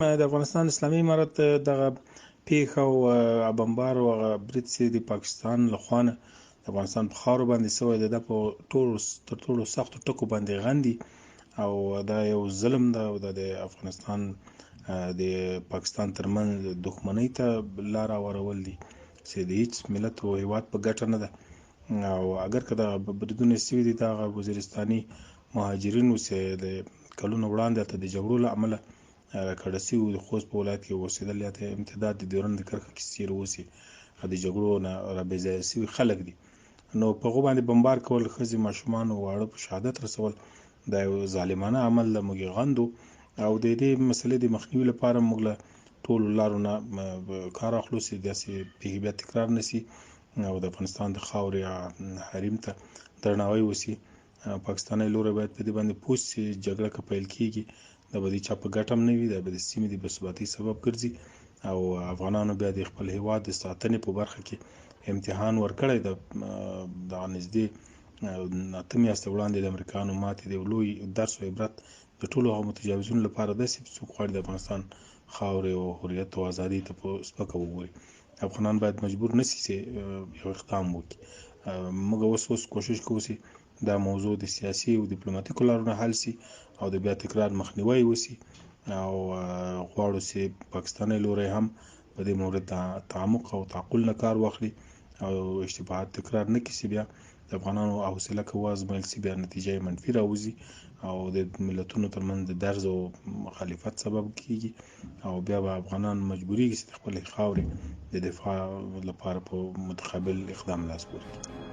د افغانستان اسلامي امارت دغه پیښه او بمبار او هغه برید چې د پاکستان له خوا نه د افغانستان په خاورو باندې سوی دی دا په ټولو تر ټولو سختو ټکو باندې غندي او دا یو ظلم ده او دا د افغانستان د پاکستان ترمنځ دښمنۍ ته لار هوارول دي. چې د هیڅ ملت او هیواد په ګټه نه ده. او اگر که دا بریدونه سوي دي دا وزیرستاني مهاجرینو چې د کلونو وړاندې ته د جګړو له امله کډه سوي د خوست په ولایت کې اوسېدل. یا د امتداد د ډیورنډ کرښه کې څیرې اوسي د جګړو نه رابېځایه سوي خلک دي. نو په هغو باندې بمبار کول ښځې ماشومان او واړه په شهادت رسول دا یو ظالمانه عمل د موږ غندو او د دې مسلې د مخنیوي لپاره موږ له ټولو لارو نه کار اخلو چې داسې پیښې بیا تکرار نشي او د افغانستان د خاورې حریم ته درناوی وسی پاکستاني لوري باید په دې باندې پوه شي جګړه که پیل کیږي د به د چا په ګټه نه وي د به د سیمې د بثباتۍ سبب ګرځي. او افغانانو بیا د خپل هیواد د ساتنې په برخه کې امتحان ورکړی د دغه نږدې اته میاشتې وړاندې د امریکایانو ماتې د لوی درس او عبرت د ټولو هغو متجاوزونو لپاره داسې څوک غواړي د افغانستان خاورې او حریت او ازادۍ ته په سپکه وګوري. افغانان باید مجبور نشي چې یو اقدام وکړي. موږ اوس اوس کوشش کوو چې دا موضوع د سیاسي او ډیپلوماټیکو لارو نه حل شي او د بیا تکرار مخنیوی وشي او غواړو چې پاکستاني لوري هم په دې مورد تعمق او تعقل نه کار واخلي او اشتباهات تکرار نه کړي بیا د افغانانو حوصله که وازمایل شي بیا نتیجه منفي راوځي او د ملتونو ترمنځ د درز او مخالفت سبب کیږي او بیا به افغانان مجبوریږي چې خپل خاورې د دفاع لپاره په متقابل اقدام لاس پورې کړي